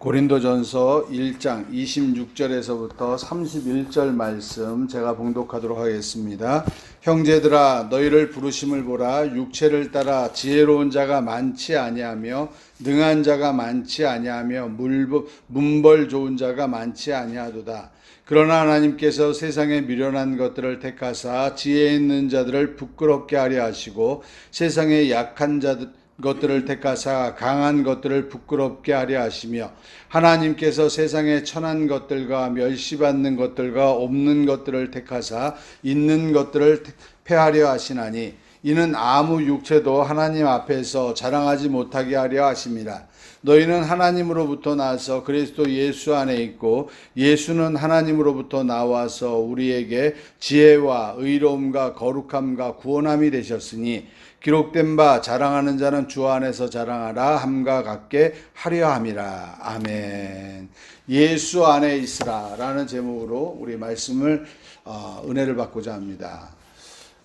고린도전서 1장 26절에서부터 31절 말씀 제가 봉독하도록 하겠습니다. 형제들아 너희를 부르심을 보라 육체를 따라 지혜로운 자가 많지 아니하며 능한 자가 많지 아니하며 문벌 좋은 자가 많지 아니하도다. 그러나 하나님께서 세상에 미련한 것들을 택하사 지혜 있는 자들을 부끄럽게 하려 하시고 세상에 약한 자들 것들을 택하사 강한 것들을 부끄럽게 하려 하시며 하나님께서 세상에 천한 것들과 멸시받는 것들과 없는 것들을 택하사 있는 것들을 택- 패하려 하시나니 이는 아무 육체도 하나님 앞에서 자랑하지 못하게 하려 하심이라 너희는 하나님으로부터 나서 그리스도 예수 안에 있고 예수는 하나님으로부터 나와서 우리에게 지혜와 의로움과 거룩함과 구원함이 되셨으니 기록된 바 자랑하는 자는 주 안에서 자랑하라 함과 같게 하려 함이라 아멘. 예수 안에 있으라라는 제목으로 우리 말씀을 어, 은혜를 받고자 합니다.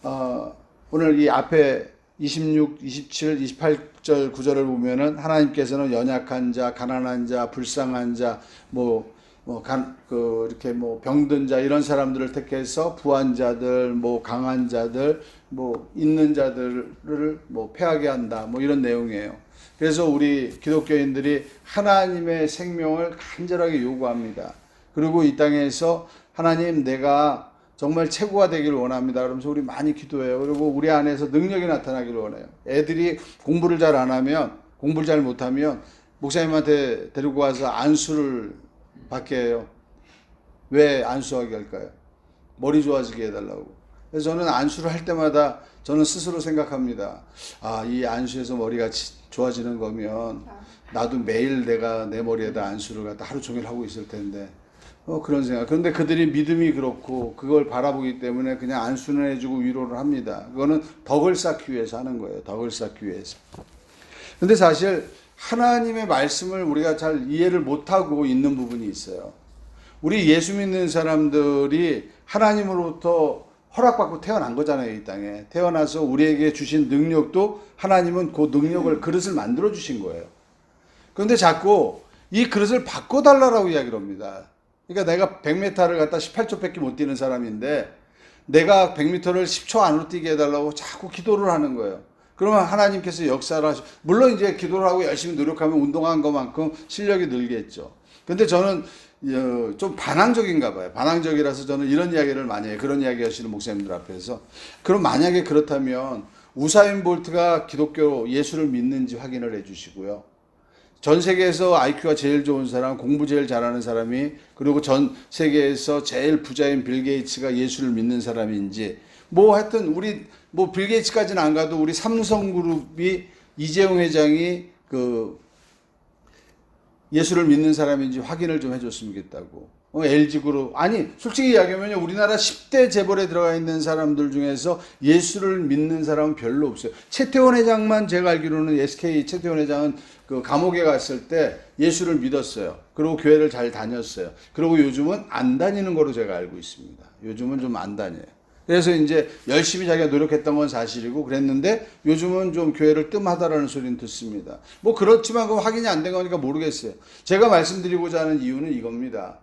어, 오늘 이 앞에 26, 27, 28절 구절을 보면은 하나님께서는 연약한 자, 가난한 자, 불쌍한 자, 뭐, 뭐, 간, 그, 이렇게 뭐, 병든 자, 이런 사람들을 택해서 부한 자들, 뭐, 강한 자들, 뭐, 있는 자들을 뭐, 패하게 한다. 뭐, 이런 내용이에요. 그래서 우리 기독교인들이 하나님의 생명을 간절하게 요구합니다. 그리고 이 땅에서 하나님 내가 정말 최고가 되길 원합니다. 그러면서 우리 많이 기도해요. 그리고 우리 안에서 능력이 나타나기를 원해요. 애들이 공부를 잘 안 하면, 공부를 잘 못하면, 목사님한테 데리고 와서 안수를 해요. 왜 안수하게 할까요? 머리 좋아지게 해달라고. 그래서 저는 안수를 할 때마다 저는 스스로 생각합니다. 아, 이 안수에서 머리가 치- 좋아지는 거면 나도 매일 내가 내 머리에다 안수를 갖다 하루 종일 하고 있을 텐데. 어, 그런 생각. 그런데 그들이 믿음이 그렇고 그걸 바라보기 때문에 그냥 안수는 해주고 위로를 합니다. 그거는 덕을 쌓기 위해서 하는 거예요. 덕을 쌓기 위해서. 근데 사실 하나님의 말씀을 우리가 잘 이해를 못하고 있는 부분이 있어요. 우리 예수 믿는 사람들이 하나님으로부터 허락받고 태어난 거잖아요, 이 땅에. 태어나서 우리에게 주신 능력도 하나님은 그 능력을 그릇을 만들어 주신 거예요. 그런데 자꾸 이 그릇을 바꿔달라고 이야기를 합니다. 그러니까 내가 100m를 갖다 18초 밖에 못 뛰는 사람인데 내가 100m를 10초 안으로 뛰게 해달라고 자꾸 기도를 하는 거예요. 그러면 하나님께서 역사를 하시, 물론 이제 기도를 하고 열심히 노력하면 운동한 것만큼 실력이 늘겠죠. 근데 저는 어, 좀 반항적인가 봐요. 반항적이라서 저는 이런 이야기를 많이 해요. 그런 이야기 하시는 목사님들 앞에서. 그럼 만약에 그렇다면 우사인 볼트가 기독교 예수를 믿는지 확인을 해 주시고요. 전 세계에서 IQ가 제일 좋은 사람, 공부 제일 잘하는 사람이 그리고 전 세계에서 제일 부자인 빌 게이츠가 예수를 믿는 사람인지 뭐 하여튼 우리 뭐 빌 게이츠까지는 안 가도 우리 삼성그룹이 이재용 회장이 그 예수를 믿는 사람인지 확인을 좀 해줬으면 좋겠다고. 어, LG그룹. 아니, 솔직히 이야기하면요. 우리나라 10대 재벌에 들어가 있는 사람들 중에서 예수를 믿는 사람은 별로 없어요. 최태원 회장만 제가 알기로는 SK 최태원 회장은 그 감옥에 갔을 때 예수를 믿었어요. 그리고 교회를 잘 다녔어요. 그리고 요즘은 안 다니는 거로 제가 알고 있습니다. 요즘은 좀 안 다녀요. 그래서 이제 열심히 자기가 노력했던 건 사실이고 그랬는데 요즘은 좀 교회를 뜸하다라는 소리는 듣습니다. 뭐 그렇지만 그 확인이 안 된 거니까 모르겠어요. 제가 말씀드리고자 하는 이유는 이겁니다.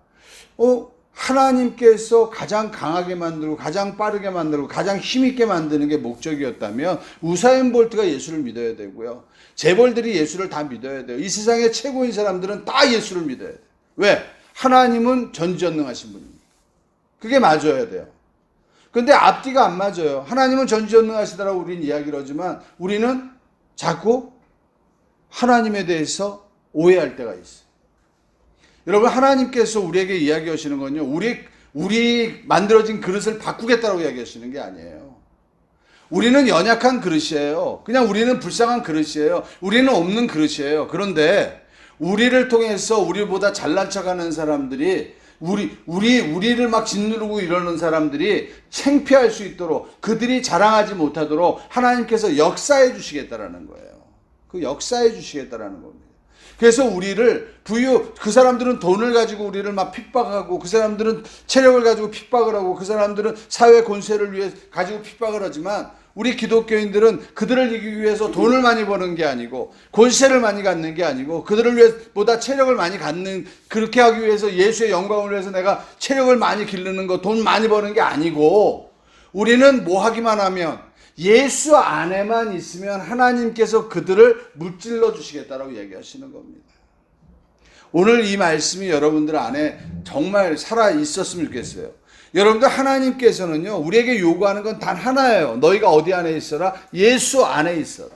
어, 하나님께서 가장 강하게 만들고 가장 빠르게 만들고 가장 힘있게 만드는 게 목적이었다면 우사인 볼트가 예수를 믿어야 되고요. 재벌들이 예수를 다 믿어야 돼요. 이 세상의 최고인 사람들은 다 예수를 믿어야 돼요. 왜? 하나님은 전지전능하신 분입니다. 그게 맞아야 돼요. 근데 앞뒤가 안 맞아요. 하나님은 전지전능하시다라고 우리는 이야기를 하지만 우리는 자꾸 하나님에 대해서 오해할 때가 있어요. 여러분 하나님께서 우리에게 이야기하시는 건요. 우리 우리 만들어진 그릇을 바꾸겠다고 이야기하시는 게 아니에요. 우리는 연약한 그릇이에요. 그냥 우리는 불쌍한 그릇이에요. 우리는 없는 그릇이에요. 그런데 우리를 통해서 우리보다 잘난 척하는 사람들이 우리 우리 우리를 막 짓누르고 이러는 사람들이 창피할 수 있도록 그들이 자랑하지 못하도록 하나님께서 역사해 주시겠다라는 거예요. 그 역사해 주시겠다라는 겁니다. 그래서 우리를 부유 그 사람들은 돈을 가지고 우리를 막 핍박하고 그 사람들은 체력을 가지고 핍박을 하고 그 사람들은 사회 권세를 위해 가지고 핍박을 하지만 우리 기독교인들은 그들을 이기기 위해서 돈을 많이 버는 게 아니고 권세를 많이 갖는 게 아니고 그들을 위해 보다 체력을 많이 갖는 그렇게 하기 위해서 예수의 영광을 위해서 내가 체력을 많이 기르는 거 돈 많이 버는 게 아니고 우리는 뭐 하기만 하면 예수 안에만 있으면 하나님께서 그들을 무찔러 주시겠다라고 얘기하시는 겁니다. 오늘 이 말씀이 여러분들 안에 정말 살아 있었으면 좋겠어요. 여러분들 하나님께서는요, 우리에게 요구하는 건 단 하나예요. 너희가 어디 안에 있어라? 예수 안에 있어라.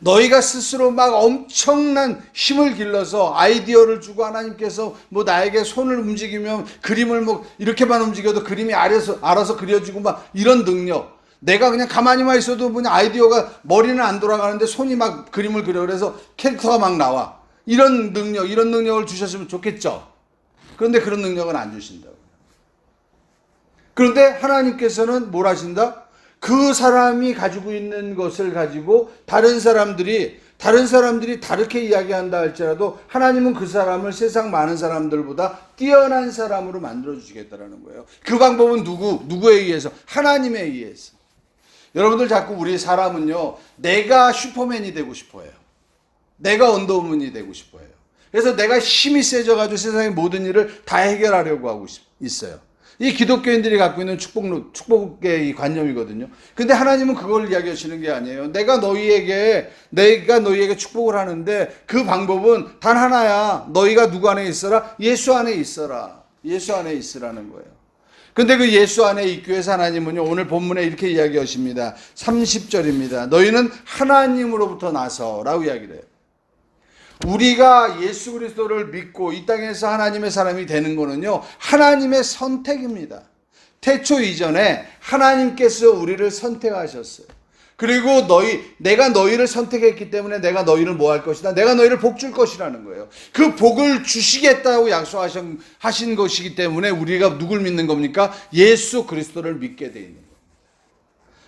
너희가 스스로 막 엄청난 힘을 길러서 아이디어를 주고 하나님께서 뭐 나에게 손을 움직이면 그림을 뭐 이렇게만 움직여도 그림이 알아서, 알아서 그려지고 막 이런 능력. 내가 그냥 가만히만 있어도 그냥 아이디어가 머리는 안 돌아가는데 손이 막 그림을 그려. 그래서 캐릭터가 막 나와. 이런 능력, 이런 능력을 주셨으면 좋겠죠. 그런데 그런 능력은 안 주신다고. 그런데 하나님께서는 뭘 하신다? 그 사람이 가지고 있는 것을 가지고 다른 사람들이 다른 사람들이 다르게 이야기한다 할지라도 하나님은 그 사람을 세상 많은 사람들보다 뛰어난 사람으로 만들어 주시겠다라는 거예요. 그 방법은 누구 누구에 의해서 하나님에 의해서. 여러분들 자꾸 우리 사람은요. 내가 슈퍼맨이 되고 싶어요. 내가 언더우먼이 되고 싶어요. 그래서 내가 힘이 세져 가지고 세상의 모든 일을 다 해결하려고 하고 있어요. 이 기독교인들이 갖고 있는 축복, 축복의 이 관념이거든요. 근데 하나님은 그걸 이야기하시는 게 아니에요. 내가 너희에게, 내가 너희에게 축복을 하는데 그 방법은 단 하나야. 너희가 누구 안에 있어라? 예수 안에 있어라. 예수 안에 있으라는 거예요. 근데 그 예수 안에 있기 위해서 하나님은요, 오늘 본문에 이렇게 이야기하십니다. 30절입니다. 너희는 하나님으로부터 나서라고 이야기를 해요. 우리가 예수 그리스도를 믿고 이 땅에서 하나님의 사람이 되는 거는요, 하나님의 선택입니다. 태초 이전에 하나님께서 우리를 선택하셨어요. 그리고 너희, 내가 너희를 선택했기 때문에 내가 너희를 뭐 할 것이다? 내가 너희를 복 줄 것이라는 거예요. 그 복을 주시겠다고 약속하신 하신 것이기 때문에 우리가 누굴 믿는 겁니까? 예수 그리스도를 믿게 돼 있는 거예요.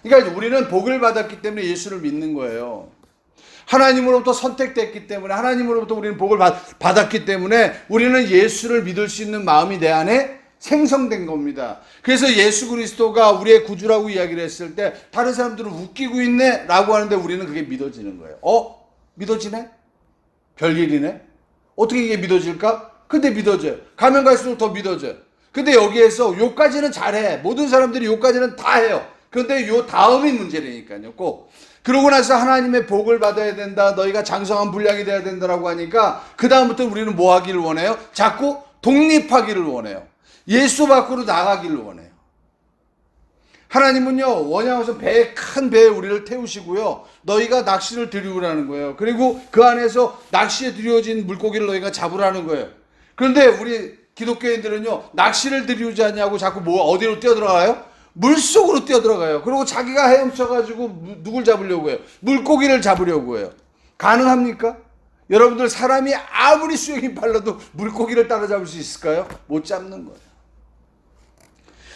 그러니까 우리는 복을 받았기 때문에 예수를 믿는 거예요. 하나님으로부터 선택됐기 때문에 하나님으로부터 우리는 복을 받, 받았기 때문에 우리는 예수를 믿을 수 있는 마음이 내 안에 생성된 겁니다. 그래서 예수 그리스도가 우리의 구주라고 이야기를 했을 때 다른 사람들은 웃기고 있네 라고 하는데 우리는 그게 믿어지는 거예요. 어? 믿어지네? 별일이네? 어떻게 이게 믿어질까? 근데 믿어져요. 가면 갈수록 더 믿어져요. 근데 여기에서 요까지는 잘해. 모든 사람들이 요까지는 다 해요. 그런데 요 다음이 문제라니까요. 꼭. 그러고 나서 하나님의 복을 받아야 된다. 너희가 장성한 분량이 돼야 된다라고 하니까 그 다음부터 우리는 뭐 하기를 원해요? 자꾸 독립하기를 원해요. 예수 밖으로 나가기를 원해요. 하나님은요 원양어서 배큰 배에 우리를 태우시고요 너희가 낚시를 들이우라는 거예요. 그리고 그 안에서 낚시에 들여진 물고기를 너희가 잡으라는 거예요. 그런데 우리 기독교인들은요 낚시를 들이우지 않냐고 자꾸 뭐 어디로 뛰어들어가요? 물 속으로 뛰어들어가요. 그리고 자기가 헤엄쳐가지고 누굴 잡으려고 해요? 물고기를 잡으려고 해요. 가능합니까? 여러분들 사람이 아무리 수영이 빨라도 물고기를 따라잡을 수 있을까요? 못 잡는 거예요.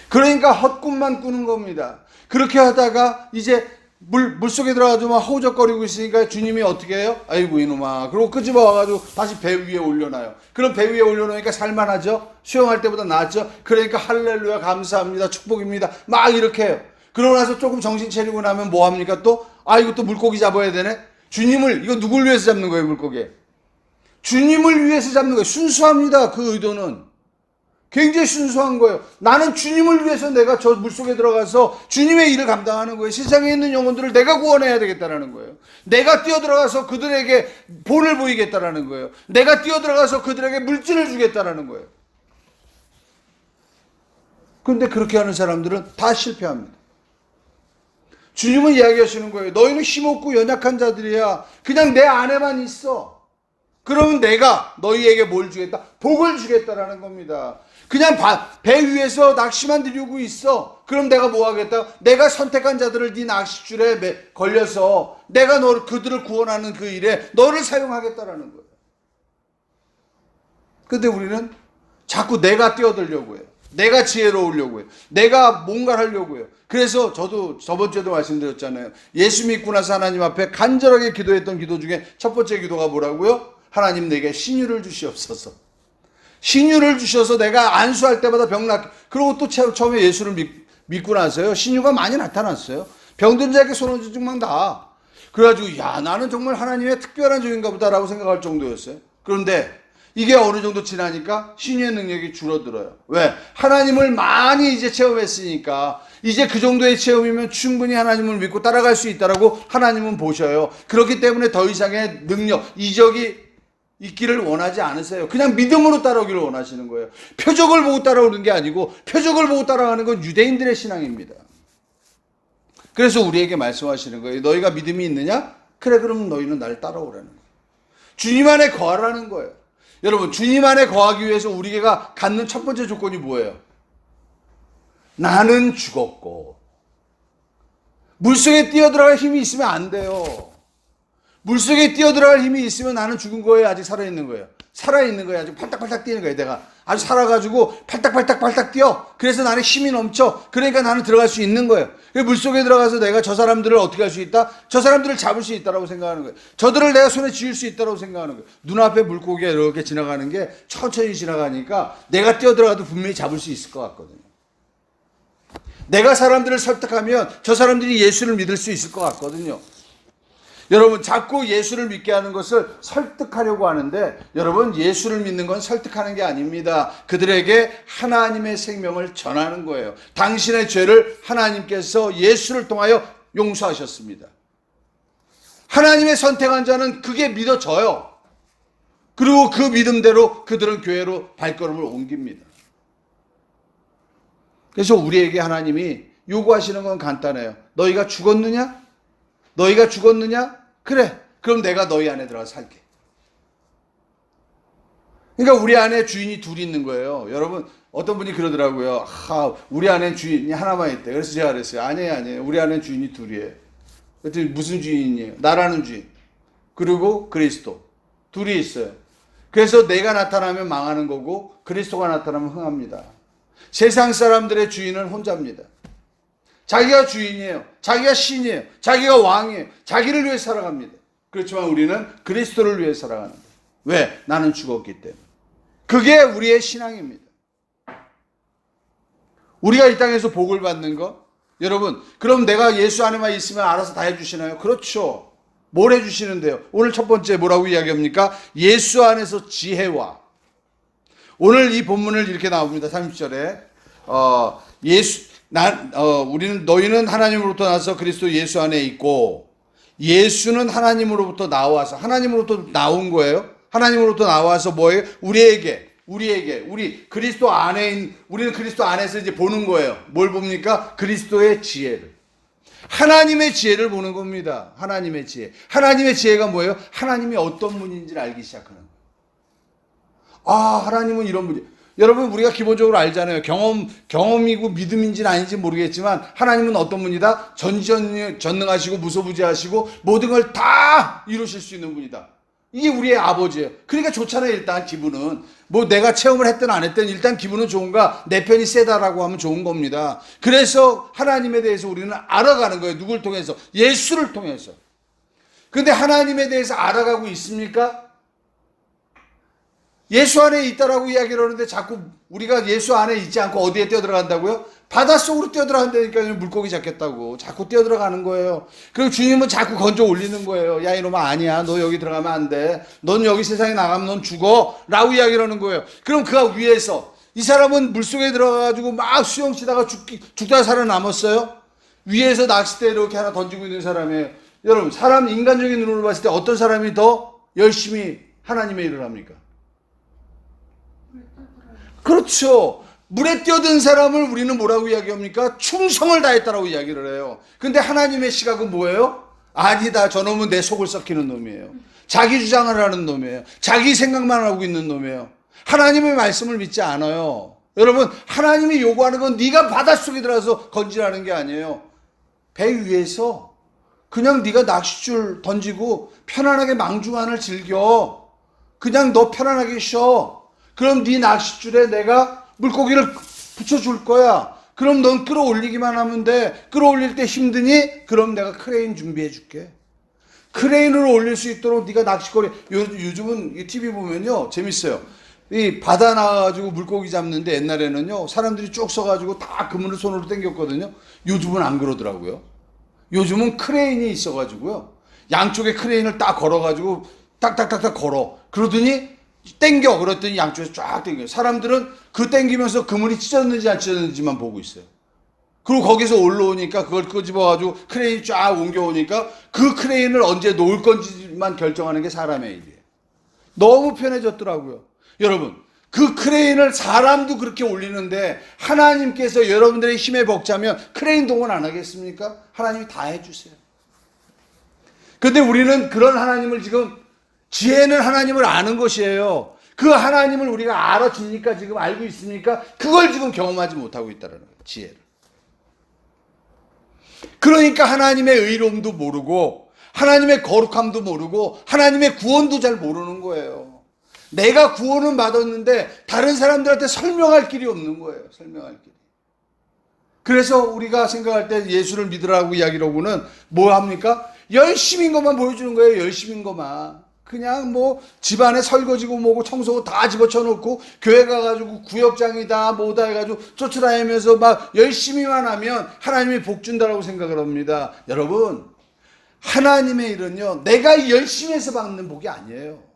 그러니까 헛꿈만 꾸는 겁니다. 그렇게 하다가 이제 물, 물 속에 들어가지고 막 허우적거리고 있으니까 주님이 어떻게 해요? 아이고, 이놈아. 그리고 끄집어 와가지고 다시 배 위에 올려놔요. 그럼 배 위에 올려놓으니까 살만하죠? 수영할 때보다 낫죠? 그러니까 할렐루야, 감사합니다, 축복입니다. 막 이렇게 해요. 그러고 나서 조금 정신 차리고 나면 뭐 합니까 또? 아, 이거 또 물고기 잡아야 되네? 주님을, 이거 누굴 위해서 잡는 거예요, 물고기? 주님을 위해서 잡는 거예요. 순수합니다, 그 의도는. 굉장히 순수한 거예요. 나는 주님을 위해서 내가 저 물속에 들어가서 주님의 일을 감당하는 거예요. 세상에 있는 영혼들을 내가 구원해야 되겠다라는 거예요. 내가 뛰어들어가서 그들에게 본을 보이겠다라는 거예요. 내가 뛰어들어가서 그들에게 물질을 주겠다라는 거예요. 그런데 그렇게 하는 사람들은 다 실패합니다. 주님은 이야기하시는 거예요. 너희는 힘없고 연약한 자들이야. 그냥 내 안에만 있어. 그러면 내가 너희에게 뭘 주겠다? 복을 주겠다라는 겁니다. 그냥 배 위에서 낚시만 들이고 있어. 그럼 내가 뭐 하겠다? 내가 선택한 자들을 네 낚싯줄에 걸려서 내가 너 그들을 구원하는 그 일에 너를 사용하겠다라는 거예요. 근데 우리는 자꾸 내가 뛰어들려고 해요. 내가 지혜로우려고 해요. 내가 뭔가를 하려고 해요. 그래서 저도 저번 주에도 말씀드렸잖아요. 예수 믿고 나서 하나님 앞에 간절하게 기도했던 기도 중에 첫 번째 기도가 뭐라고요? 하나님 내게 신유를 주시옵소서. 신유를 주셔서 내가 안수할 때마다 병 낫게. 그리고 또 처음에 예수를 믿, 믿고 나서요. 신유가 많이 나타났어요. 병든 자에게 손 얹은 적만 다. 그래가지고 야 나는 정말 하나님의 특별한 종인가 보다라고 생각할 정도였어요. 그런데 이게 어느 정도 지나니까 신유의 능력이 줄어들어요. 왜? 하나님을 많이 이제 체험했으니까 이제 그 정도의 체험이면 충분히 하나님을 믿고 따라갈 수 있다라고 하나님은 보셔요. 그렇기 때문에 더 이상의 능력, 이적이 있기를 원하지 않으세요. 그냥 믿음으로 따라오기를 원하시는 거예요. 표적을 보고 따라오는 게 아니고 표적을 보고 따라가는 건 유대인들의 신앙입니다. 그래서 우리에게 말씀하시는 거예요. 너희가 믿음이 있느냐? 그래, 그럼 너희는 날 따라오라는 거예요. 주님 안에 거하라는 거예요. 여러분, 주님 안에 거하기 위해서 우리가 갖는 첫 번째 조건이 뭐예요? 나는 죽었고, 물속에 뛰어들어갈 힘이 있으면 안 돼요. 물속에 뛰어들어갈 힘이 있으면 나는 죽은 거예요? 아직 살아있는 거예요? 살아있는 거예요? 아직 팔딱팔딱 뛰는 거예요, 내가. 아주 살아가지고 팔딱팔딱팔딱 뛰어. 그래서 나는 힘이 넘쳐. 그러니까 나는 들어갈 수 있는 거예요. 물속에 들어가서 내가 저 사람들을 어떻게 할 수 있다? 저 사람들을 잡을 수 있다라고 생각하는 거예요. 저들을 내가 손에 쥐을 수 있다라고 생각하는 거예요. 눈앞에 물고기가 이렇게 지나가는 게 천천히 지나가니까 내가 뛰어들어가도 분명히 잡을 수 있을 것 같거든요. 내가 사람들을 설득하면 저 사람들이 예수를 믿을 수 있을 것 같거든요. 여러분 자꾸 예수를 믿게 하는 것을 설득하려고 하는데 여러분 예수를 믿는 건 설득하는 게 아닙니다. 그들에게 하나님의 생명을 전하는 거예요. 당신의 죄를 하나님께서 예수를 통하여 용서하셨습니다. 하나님의 선택한 자는 그게 믿어져요. 그리고 그 믿음대로 그들은 교회로 발걸음을 옮깁니다. 그래서 우리에게 하나님이 요구하시는 건 간단해요. 너희가 죽었느냐? 너희가 죽었느냐? 그래. 그럼 내가 너희 안에 들어가 살게. 그러니까 우리 안에 주인이 둘이 있는 거예요. 여러분, 어떤 분이 그러더라고요. 아, 우리 안에 주인이 하나만 있대. 그래서 제가 그랬어요. 아니에요, 아니에요. 우리 안에 주인이 둘이에요. 그랬더니 무슨 주인이에요? 나라는 주인. 그리고 그리스도. 둘이 있어요. 그래서 내가 나타나면 망하는 거고 그리스도가 나타나면 흥합니다. 세상 사람들의 주인은 혼자입니다. 자기가 주인이에요. 자기가 신이에요. 자기가 왕이에요. 자기를 위해 살아갑니다. 그렇지만 우리는 그리스도를 위해 살아가는 거예요. 왜? 나는 죽었기 때문에. 그게 우리의 신앙입니다. 우리가 이 땅에서 복을 받는 거? 여러분, 그럼 내가 예수 안에만 있으면 알아서 다 해주시나요? 그렇죠. 뭘 해주시는데요? 오늘 첫 번째 뭐라고 이야기합니까? 예수 안에서 지혜와. 오늘 이 본문을 이렇게 나옵니다. 30절에. 어, 예수, 난, 어, 우리는, 너희는 하나님으로부터 나서 그리스도 예수 안에 있고, 예수는 하나님으로부터 나와서, 하나님으로부터 나온 거예요. 하나님으로부터 나와서 뭐예요? 우리에게, 우리에게, 우리 그리스도 안에, 있, 우리는 그리스도 안에서 이제 보는 거예요. 뭘 봅니까? 그리스도의 지혜를. 하나님의 지혜를 보는 겁니다. 하나님의 지혜. 하나님의 지혜가 뭐예요? 하나님이 어떤 분인지를 알기 시작하는 거예요. 아, 하나님은 이런 분이. 여러분, 우리가 기본적으로 알잖아요. 경험, 경험이고 믿음인지는 아닌지 모르겠지만, 하나님은 어떤 분이다? 전지전능하시고 무소부지하시고, 모든 걸 다 이루실 수 있는 분이다. 이게 우리의 아버지예요. 그러니까 좋잖아요, 일단 기분은. 뭐 내가 체험을 했든 안 했든 일단 기분은 좋은가, 내 편이 세다라고 하면 좋은 겁니다. 그래서 하나님에 대해서 우리는 알아가는 거예요. 누굴 통해서? 예수를 통해서. 근데 하나님에 대해서 알아가고 있습니까? 예수 안에 있다라고 이야기를 하는데 자꾸 우리가 예수 안에 있지 않고 어디에 뛰어들어간다고요? 바닷속으로 뛰어들어간다니까 물고기 잡겠다고 자꾸 뛰어들어가는 거예요. 그리고 주님은 자꾸 건져 올리는 거예요. 야 이놈아 아니야. 너 여기 들어가면 안 돼. 넌 여기 세상에 나가면 넌 죽어. 라고 이야기를 하는 거예요. 그럼 그가 위에서 이 사람은 물속에 들어가가지고 막 수영 치다가 죽기, 죽다 살아남았어요. 위에서 낚싯대 이렇게 하나 던지고 있는 사람이에요. 여러분 사람 인간적인 눈으로 봤을 때 어떤 사람이 더 열심히 하나님의 일을 합니까? 그렇죠. 물에 뛰어든 사람을 우리는 뭐라고 이야기합니까? 충성을 다했다라고 이야기를 해요. 근데 하나님의 시각은 뭐예요? 아니다. 저놈은 내 속을 썩히는 놈이에요. 자기 주장을 하는 놈이에요. 자기 생각만 하고 있는 놈이에요. 하나님의 말씀을 믿지 않아요. 여러분, 하나님이 요구하는 건 네가 바닷속에 들어가서 건지라는 게 아니에요. 배 위에서 그냥 네가 낚싯줄 던지고 편안하게 망중안을 즐겨. 그냥 너 편안하게 쉬어. 그럼 네 낚싯줄에 내가 물고기를 붙여줄 거야. 그럼 넌 끌어올리기만 하면 돼. 끌어올릴 때 힘드니? 그럼 내가 크레인 준비해 줄게. 크레인으로 올릴 수 있도록 네가 낚시거리 요, 요즘은 TV 보면요 재밌어요. 이 바다 나가지고 물고기 잡는데 옛날에는요 사람들이 쭉 서가지고 다 그물을 손으로 당겼거든요. 요즘은 안 그러더라고요. 요즘은 크레인이 있어가지고요 양쪽에 크레인을 딱 걸어가지고 딱딱딱딱 걸어. 그러더니 땡겨 그랬더니 양쪽에서 쫙 땡겨. 사람들은 그 땡기면서 그물이 찢었는지 안 찢었는지만 보고 있어요. 그리고 거기서 올라오니까 그걸 끄집어가지고 크레인이 쫙 옮겨오니까 그 크레인을 언제 놓을 건지만 결정하는 게 사람의 일이에요. 너무 편해졌더라고요. 여러분, 그 크레인을 사람도 그렇게 올리는데 하나님께서 여러분들의 힘에 벅차면 크레인 동원 안 하겠습니까? 하나님이 다 해주세요. 근데 우리는 그런 하나님을 지금 지혜는 하나님을 아는 것이에요. 그 하나님을 우리가 알아줍니까? 지금 알고 있습니까? 그걸 지금 경험하지 못하고 있다는 거예요. 지혜를. 그러니까 하나님의 의로움도 모르고 하나님의 거룩함도 모르고 하나님의 구원도 잘 모르는 거예요. 내가 구원은 받았는데 다른 사람들한테 설명할 길이 없는 거예요. 설명할 길이. 그래서 우리가 생각할 때 예수를 믿으라고 이야기하고는 뭐 합니까? 열심인 것만 보여주는 거예요. 열심인 것만. 그냥 뭐 집안에 설거지고 뭐고 청소고 다 집어쳐 놓고 교회 가가지고 구역장이다 뭐다 해가지고 쫓아다니면서 막 열심히만 하면 하나님이 복 준다라고 생각을 합니다. 여러분 하나님의 일은요 내가 열심히 해서 받는 복이 아니에요.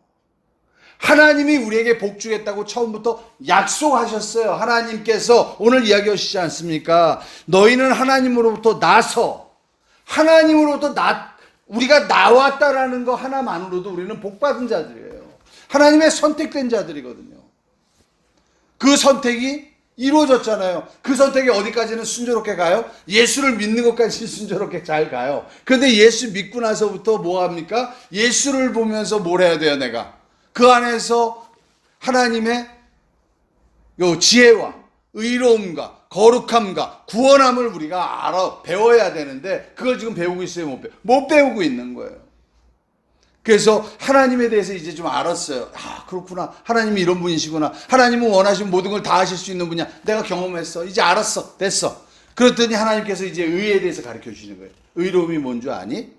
하나님이 우리에게 복 주겠다고 처음부터 약속하셨어요. 하나님께서 오늘 이야기하시지 않습니까? 너희는 하나님으로부터 나서 하나님으로부터 나 우리가 나왔다라는 거 하나만으로도 우리는 복 받은 자들이에요. 하나님의 선택된 자들이거든요. 그 선택이 이루어졌잖아요. 그 선택이 어디까지는 순조롭게 가요? 예수를 믿는 것까지 순조롭게 잘 가요. 그런데 예수 믿고 나서부터 뭐 합니까? 예수를 보면서 뭘 해야 돼요, 내가? 그 안에서 하나님의 요 지혜와 의로움과 거룩함과 구원함을 우리가 알아 배워야 되는데 그걸 지금 배우고 있어요, 못 배우? 못 배우고 있는 거예요. 그래서 하나님에 대해서 이제 좀 알았어요. 아, 그렇구나. 하나님이 이런 분이시구나. 하나님은 원하시면 모든 걸 다 하실 수 있는 분이야. 내가 경험했어. 이제 알았어. 됐어. 그랬더니 하나님께서 이제 의에 대해서 가르쳐 주시는 거예요. 의로움이 뭔 줄 아니?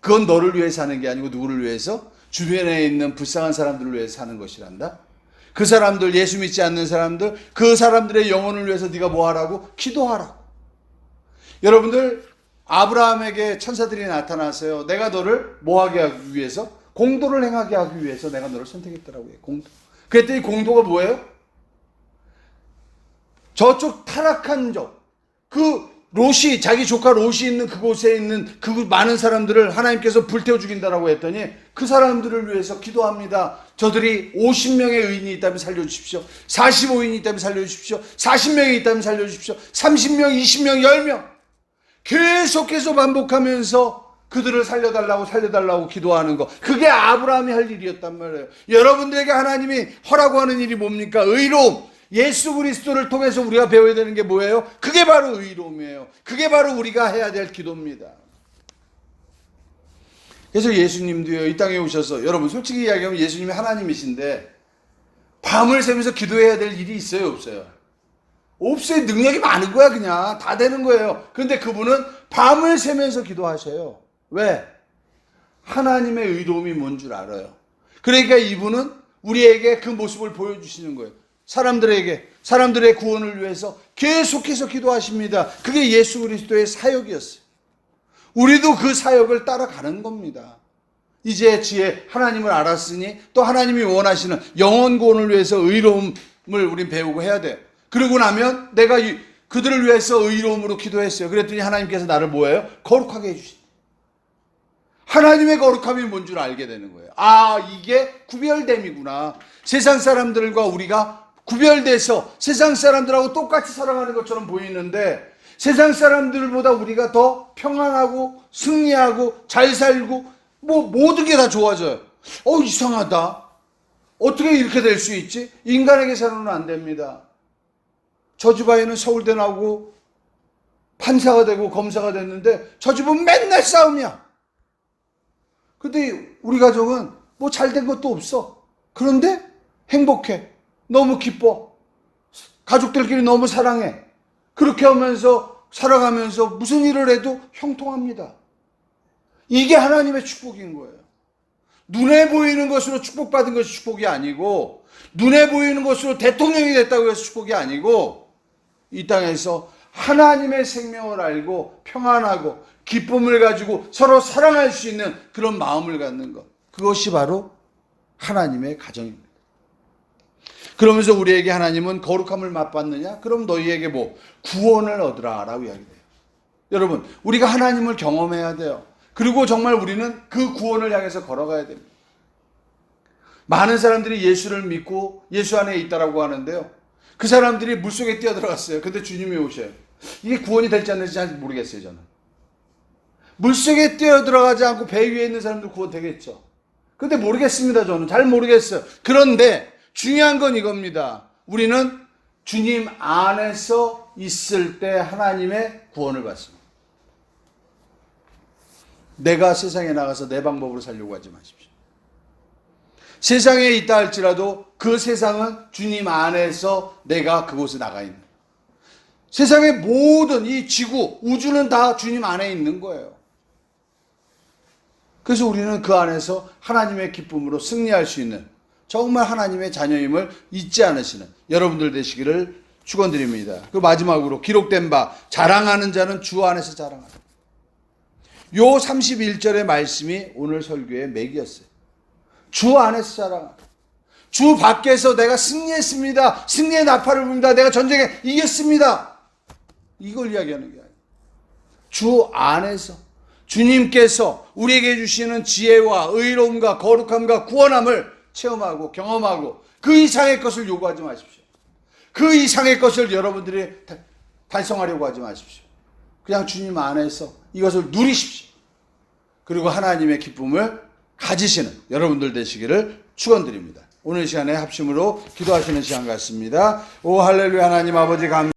그건 너를 위해서 하는 게 아니고 누구를 위해서? 주변에 있는 불쌍한 사람들을 위해서 하는 것이란다. 그 사람들 예수 믿지 않는 사람들 그 사람들의 영혼을 위해서 네가 뭐 하라고 기도하라. 여러분들 아브라함에게 천사들이 나타나서요. 내가 너를 뭐 하게 하기 위해서 공도를 행하게 하기 위해서 내가 너를 선택했더라고요. 공도. 그랬더니 공도가 뭐예요? 저쪽 타락한 적, 그 롯이 자기 조카 롯이 있는 그곳에 있는 그 많은 사람들을 하나님께서 불태워 죽인다라고 했더니 그 사람들을 위해서 기도합니다. 저들이 50명의 의인이 있다면 살려 주십시오. 45인이 있다면 살려 주십시오. 40명이 있다면 살려 주십시오. 30명, 20명, 10명 계속해서 반복하면서 그들을 살려달라고 살려달라고 기도하는 거 그게 아브라함이 할 일이었단 말이에요. 여러분들에게 하나님이 허라고 하는 일이 뭡니까? 의로움. 예수 그리스도를 통해서 우리가 배워야 되는 게 뭐예요? 그게 바로 의로움이에요. 그게 바로 우리가 해야 될 기도입니다. 그래서 예수님도요, 이 땅에 오셔서, 여러분, 솔직히 이야기하면 예수님이 하나님이신데, 밤을 새면서 기도해야 될 일이 있어요, 없어요? 없어요. 능력이 많은 거야, 그냥. 다 되는 거예요. 근데 그분은 밤을 새면서 기도하셔요. 왜? 하나님의 의로움이 뭔 줄 알아요. 그러니까 이분은 우리에게 그 모습을 보여주시는 거예요. 사람들에게 사람들의 구원을 위해서 계속해서 기도하십니다. 그게 예수 그리스도의 사역이었어요. 우리도 그 사역을 따라가는 겁니다. 이제 지혜 하나님을 알았으니 또 하나님이 원하시는 영원 구원을 위해서 의로움을 우린 배우고 해야 돼. 그러고 나면 내가 그들을 위해서 의로움으로 기도했어요. 그랬더니 하나님께서 나를 뭐예요? 거룩하게 해주신. 하나님의 거룩함이 뭔 줄 알게 되는 거예요. 아, 이게 구별됨이구나. 세상 사람들과 우리가 구별돼서 세상 사람들하고 똑같이 살아가는 것처럼 보이는데 세상 사람들보다 우리가 더 평안하고 승리하고 잘 살고 뭐 모든 게 다 좋아져요. 어 이상하다. 어떻게 이렇게 될 수 있지? 인간에게 서는 안 됩니다. 저 집아이는 서울대 나오고 판사가 되고 검사가 됐는데 저 집은 맨날 싸움이야. 근데 우리 가족은 뭐 잘 된 것도 없어. 그런데 행복해. 너무 기뻐. 가족들끼리 너무 사랑해. 그렇게 하면서 살아가면서 무슨 일을 해도 형통합니다. 이게 하나님의 축복인 거예요. 눈에 보이는 것으로 축복받은 것이 축복이 아니고 눈에 보이는 것으로 대통령이 됐다고 해서 축복이 아니고 이 땅에서 하나님의 생명을 알고 평안하고 기쁨을 가지고 서로 사랑할 수 있는 그런 마음을 갖는 것. 그것이 바로 하나님의 가정입니다. 그러면서 우리에게 하나님은 거룩함을 맛봤느냐? 그럼 너희에게 뭐 구원을 얻으라 라고 이야기돼요. 여러분, 우리가 하나님을 경험해야 돼요. 그리고 정말 우리는 그 구원을 향해서 걸어가야 됩니다. 많은 사람들이 예수를 믿고 예수 안에 있다라고 하는데요. 그 사람들이 물속에 뛰어들어갔어요. 근데 주님이 오셔요. 이게 구원이 될지 안 될지 잘 모르겠어요, 저는. 물속에 뛰어들어가지 않고 배 위에 있는 사람들 구원 되겠죠. 근데 모르겠습니다, 저는. 잘 모르겠어요. 그런데 중요한 건 이겁니다. 우리는 주님 안에서 있을 때 하나님의 구원을 받습니다. 내가 세상에 나가서 내 방법으로 살려고 하지 마십시오. 세상에 있다 할지라도 그 세상은 주님 안에서 내가 그곳에 나가 있는. 세상의 모든 이 지구, 우주는 다 주님 안에 있는 거예요. 그래서 우리는 그 안에서 하나님의 기쁨으로 승리할 수 있는 정말 하나님의 자녀임을 잊지 않으시는 여러분들 되시기를 축원드립니다. 그 마지막으로 기록된 바 자랑하는 자는 주 안에서 자랑하라. 요 31절의 말씀이 오늘 설교의 맥이었어요. 주 안에서 자랑하라. 주 밖에서 내가 승리했습니다. 승리의 나팔을 부릅니다. 내가 전쟁에 이겼습니다. 이걸 이야기하는 게 아니에요. 주 안에서 주님께서 우리에게 주시는 지혜와 의로움과 거룩함과 구원함을 체험하고 경험하고 그 이상의 것을 요구하지 마십시오. 그 이상의 것을 여러분들이 다- 달성하려고 하지 마십시오. 그냥 주님 안에서 이것을 누리십시오. 그리고 하나님의 기쁨을 가지시는 여러분들 되시기를 축원드립니다. 오늘 시간에 합심으로 기도하시는 시간 같습니다. 오 할렐루야 하나님 아버지 감